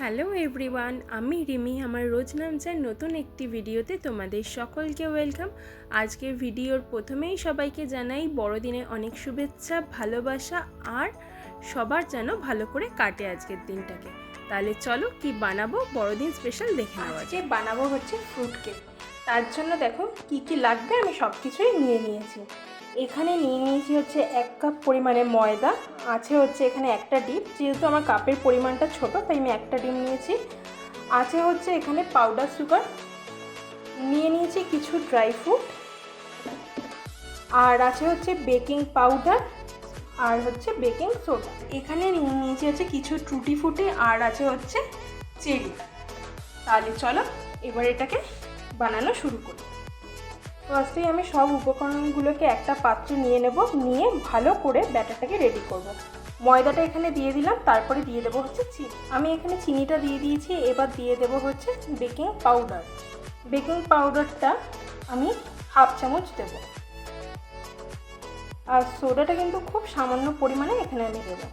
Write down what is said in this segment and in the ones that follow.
Hello everyone আমি রিমি। আমার রোজ নামচার নতুন একটি ভিডিওতে তোমাদের সকলকে ওয়েলকাম। আজকের ভিডিওর প্রথমেই সবাইকে জানাই বড়দিনে অনেক শুভেচ্ছা ভালোবাসা আর সবার যেন ভালো করে কাটে আজকের দিনটাকে। তাহলে চলো কি বানাবো? বড়দিন স্পেশাল দেখে নেওয়া আজকে বানাবো হচ্ছে ফ্রুট কেক তার জন্য দেখো কি কি লাগবে আমি সব কিছুই নিয়ে নিয়েছি। এখানে নিয়ে নিয়েছি হচ্ছে এক কাপ পরিমাণে ময়দা, আছে হচ্ছে এখানে একটা ডিম। যেহেতু আমার কাপের পরিমাণটা ছোট, তাই আমি একটা ডিম নিয়েছি। আছে হচ্ছে এখানে পাউডার সুগার নিয়ে নিয়েছি কিছু ড্রাই ফ্রুট আর আছে হচ্ছে বেকিং পাউডার আর হচ্ছে বেকিং সোডা এখানে নিয়ে নিয়েছি হচ্ছে কিছু টুটি ফুটি আর আছে হচ্ছে চেরি। তাহলে চলো, এবার এটাকে বানানো শুরু করি। ফার্স্টেই আমি সব উপকরণগুলোকে একটা পাত্রে নিয়ে নেব, নিয়ে ভালো করে ব্যাটারটাকে রেডি করব। ময়দাটা এখানে দিয়ে দিলাম, তারপরে দিয়ে দেবো হচ্ছে চিনি। আমি এখানে চিনিটা দিয়ে দিয়েছি, এবার দিয়ে দেবো হচ্ছে বেকিং পাউডার বেকিং পাউডারটা আমি হাফ চামচ দেব। আর সোডাটা কিন্তু খুব সামান্য পরিমাণে এখানে আমি দেবো।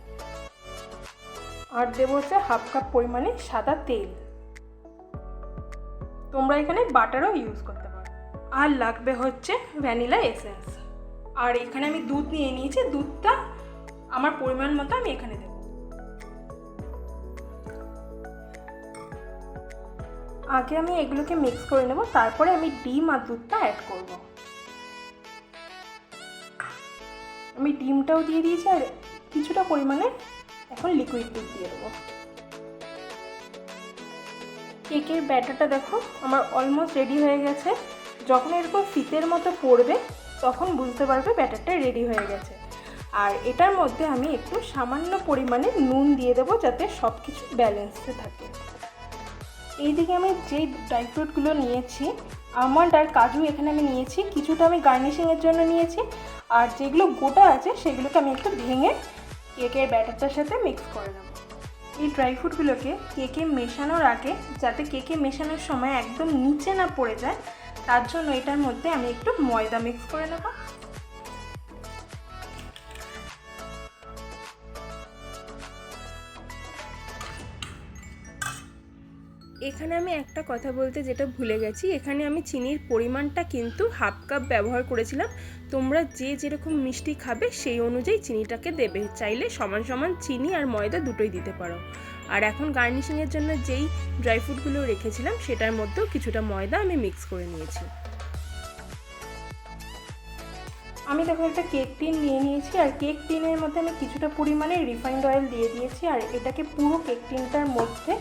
আর দেবো হচ্ছে হাফ কাপ পরিমাণে সাদা তেল। তোমরা এখানে বাটারও ইউজ করতে আর লাগবে হচ্ছে ভ্যানিলা এসেন্স। আর এখানে আমি দুধ নিয়ে নিয়েছি, দুধটা আমার পরিমাণ মতো আমি এখানে দেবো। আগে আমি এগুলোকে মিক্স করে নেব, তারপরে আমি ডিম আর দুধটা অ্যাড করব। আমি ডিমটাও দিয়ে দিয়েছি আর কিছুটা পরিমাণে এখন লিকুইড দুধ দিয়ে দেবো। কেকের ব্যাটারটা দেখো, আমার অলমোস্ট রেডি হয়ে গেছে। যখন এরকম ফিতের মতো পড়বে, তখন বুঝতে পারবে ব্যাটারটা রেডি হয়ে গেছে। আর এটার মধ্যে আমি একটু সামান্য পরিমাণে নুন দিয়ে দেবো যাতে সব কিছু ব্যালেন্সে থাকে। এইদিকে আমি যেই ড্রাই ফ্রুটগুলো নিয়েছি আমন্ড আর কাজু এখানে আমি নিয়েছি, কিছুটা আমি গার্নিশিংয়ের জন্য নিয়েছি, আর যেগুলো গোটা আছে সেগুলোকে আমি একটু ভেঙে কেকের ব্যাটারটার সাথে মিক্স করে নেব। এই ড্রাই ফ্রুটগুলোকে কেকে মেশানোর আগে, যাতে কেকে মেশানোর সময় একদম নিচে না পড়ে যায় তার জন্য এটার মধ্যে আমি একটু ময়দা মিক্স করে নেব। এখানে আমি একটা কথা বলতে যেটা ভুলে গেছি, এখানে আমি চিনির পরিমাণটা কিন্তু হাফ কাপ ব্যবহার করেছিলাম। তোমরা যে যেরকম মিষ্টি খাবে সেই অনুযায়ী চিনিটাকে দেবে, চাইলে সমান সমান চিনি আর ময়দা দুটোই দিতে পারো। আর এখন গার্নিশিংয়ের জন্য যেই ড্রাই ফ্রুটগুলো রেখেছিলাম সেটার মধ্যেও কিছুটা ময়দা আমি মিক্স করে নিয়েছি। আমি দেখো একটা কেক টিন নিয়ে নিয়েছি আর কেক টিনের মধ্যে আমি কিছুটা পরিমাণে রিফাইন্ড অয়েল দিয়ে দিয়েছি আর এটাকে পুরো কেক টিনটার মধ্যে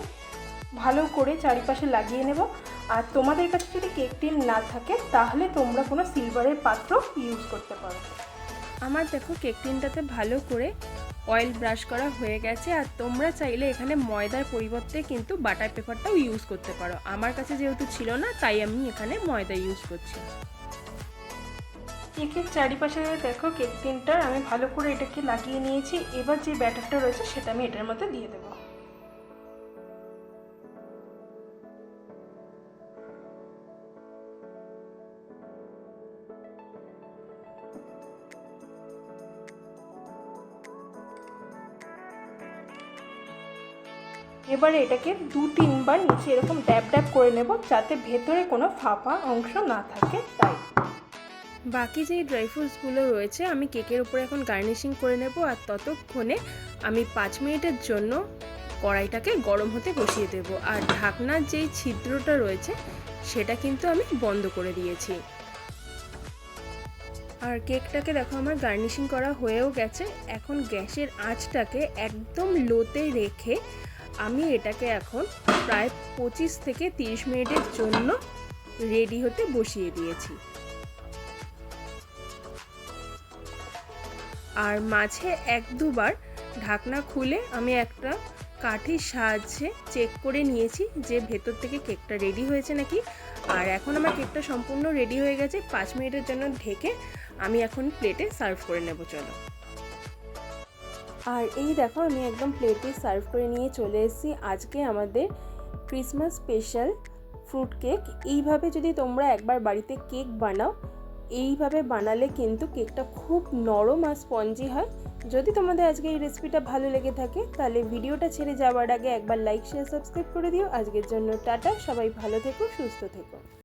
ভালো করে চারিপাশে লাগিয়ে নেব। আর তোমাদের কাছে যদি কেক টিন না থাকে তাহলে তোমরা কোনো সিলভারের পাত্র ইউজ করতে পারো। আমার দেখো কেক টিনটাতে ভালো করে অয়েল ব্রাশ করা হয়ে গেছে। আর তোমরা চাইলে এখানে ময়দার পরিবর্তে কিন্তু বাটার পেপারটাও ইউজ করতে পারো। আমার কাছে যেহেতু ছিল না, তাই আমি এখানে ময়দা ইউজ করছি। কেকের চারিপাশে দেখো কেক টিনটার আমি ভালো করে এটাকে লাগিয়ে নিয়েছি। এবার যে ব্যাটারটা রয়েছে, সেটা আমি এটার মধ্যে দিয়ে দেবো। এবারে এটাকে দু তিনবার নিচে এরকম ড্যাব ড্যাব করে নেব যাতে ভেতরে কোনো ফাঁপা অংশ না থাকে তাই। বাকি যেই ড্রাই ফ্রুটসগুলো রয়েছে, আমি কেকের উপরে এখন গার্নিশিং করে নেব আর ততক্ষণে আমি পাঁচ মিনিটের জন্য কড়াইটাকে গরম হতে বসিয়ে দেব। আর ঢাকনার যেই ছিদ্রটা রয়েছে, সেটা কিন্তু আমি বন্ধ করে দিয়েছি। আর কেকটাকে দেখো, আমার গার্নিশিং করা হয়েও গেছে। এখন গ্যাসের আঁচটাকে একদম লোতে রেখে আমি এটাকে এখন প্রায় পঁচিশ থেকে তিরিশ মিনিটের জন্য রেডি হতে বসিয়ে দিয়েছি। আর মাঝে এক দুবার ঢাকনা খুলে আমি একটা কাঠির সাহায্যে চেক করে নিয়েছি যে ভেতর থেকে কেকটা রেডি হয়েছে নাকি। আর এখন আমার কেকটা সম্পূর্ণ রেডি হয়ে গেছে, পাঁচ মিনিটের জন্য ঢেকে আমি এখন প্লেটে সার্ভ করে নেব, চলো। আর এই দেখো, আমি একদম প্লেটে সার্ভ করে নিয়ে চলে এসেছি। আজকে আমাদের ক্রিসমাস স্পেশাল ফ্রুট কেক এইভাবে যদি তোমরা একবার বাড়িতে কেক বানাও, এইভাবে বানালে কিন্তু কেকটা খুব নরম আর স্পঞ্জি হয়। যদি তোমাদের আজকে এই রেসিপিটা ভালো লেগে থাকে, তাহলে ভিডিওটা ছেড়ে যাওয়ার আগে একবার লাইক শেয়ার সাবস্ক্রাইব করে দিও। আজকের জন্য টাটা, সবাই ভালো থেকো, সুস্থ থেকো।